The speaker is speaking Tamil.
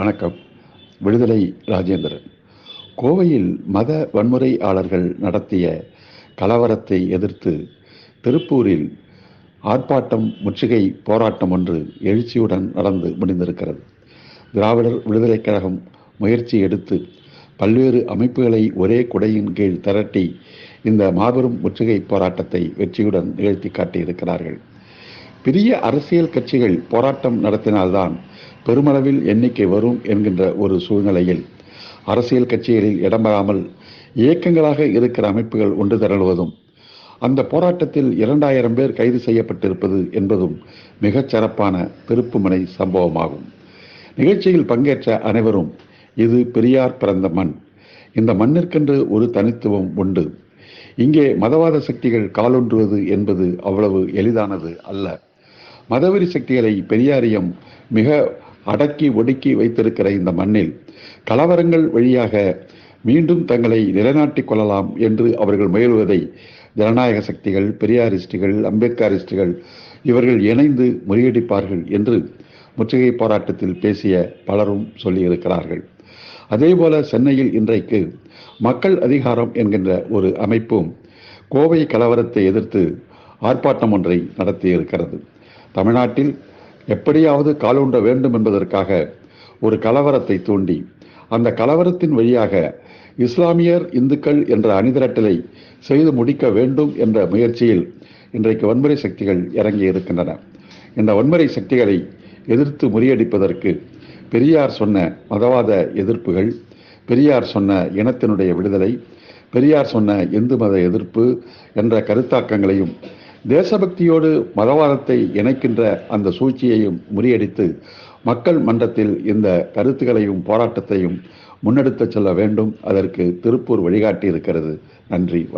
வணக்கம். விடுதலை ராஜேந்திரன். கோவையில் மத வன்முறையாளர்கள் நடத்திய கலவரத்தை எதிர்த்து திருப்பூரில் ஆர்ப்பாட்டம் முற்றுகை போராட்டம் ஒன்று எழுச்சியுடன் நடந்து முடிந்திருக்கிறது. திராவிடர் விடுதலைக் கழகம் முயற்சி எடுத்து பல்வேறு அமைப்புகளை ஒரே குடையின் கீழ் திரட்டி இந்த மாபெரும் முற்றுகை போராட்டத்தை வெற்றியுடன் நிகழ்த்தி காட்டியிருக்கிறார்கள். பெரிய அரசியல் கட்சிகள் போராட்டம் நடத்தினால்தான் பெருமளவில் எண்ணிக்கை வரும் என்கின்ற ஒரு சூழ்நிலையில் அரசியல் கட்சிகளில் இடம்பெறாமல் இயக்கங்களாக இருக்கிற அமைப்புகள் ஒன்று திரளுவதும் அந்த போராட்டத்தில் இரண்டாயிரம் பேர் கைது செய்யப்பட்டிருப்பது என்பதும் மிகச் சிறப்பான பெருப்புமனை சம்பவமாகும். நிகழ்ச்சியில் பங்கேற்ற அனைவரும் இது பெரியார் பிறந்த மண். இந்த மண்ணிற்கென்று ஒரு தனித்துவம் உண்டு. இங்கே மதவாத சக்திகள் காலொன்றுவது என்பது அவ்வளவு எளிதானது அல்ல. மதவெறி சக்திகளை பெரியாரியம் மிக அடக்கி ஒடுக்கி வைத்திருக்கிற இந்த மண்ணில் கலவரங்கள் வழியாக மீண்டும் தங்களை நிலைநாட்டிக் கொள்ளலாம் என்று அவர்கள் முயல்வதை ஜனநாயக சக்திகள் பெரியாரிஸ்டுகள் அம்பேத்கரிஸ்டுகள் இவர்கள் இணைந்து முறியடிப்பார்கள் என்று முற்றுகை போராட்டத்தில் பேசிய பலரும் சொல்லியிருக்கிறார்கள். அதேபோல சென்னையில் இன்றைக்கு மக்கள் அதிகாரம் என்கின்ற ஒரு அமைப்பும் கோவை கலவரத்தை எதிர்த்து ஆர்ப்பாட்டம் ஒன்றை நடத்தியிருக்கிறது. தமிழ்நாட்டில் எப்படியாவது காலூண்ட வேண்டும் என்பதற்காக ஒரு கலவரத்தை தூண்டி அந்த கலவரத்தின் வழியாக இஸ்லாமியர் இந்துக்கள் என்ற அணிதிரட்டலை செய்து முடிக்க வேண்டும் என்ற முயற்சியில் இன்றைக்கு வன்முறை சக்திகள் இறங்கி இருக்கின்றன. இந்த வன்முறை சக்திகளை எதிர்த்து முறியடிப்பதற்கு பெரியார் சொன்ன மதவாத எதிர்ப்புகள் பெரியார் சொன்ன இனத்தினுடைய விடுதலை பெரியார் சொன்ன இந்து மத எதிர்ப்பு என்ற கருத்தாக்கங்களையும் தேசபக்தியோடு மதவாதத்தை இணைக்கின்ற அந்த சூழ்ச்சியையும் முறியடித்து மக்கள் மன்றத்தில் இந்த கருத்துக்களையும் போராட்டத்தையும் முன்னெடுத்து செல்ல வேண்டும். அதற்கு திருப்பூர் வழிகாட்டி இருக்கிறது நன்றி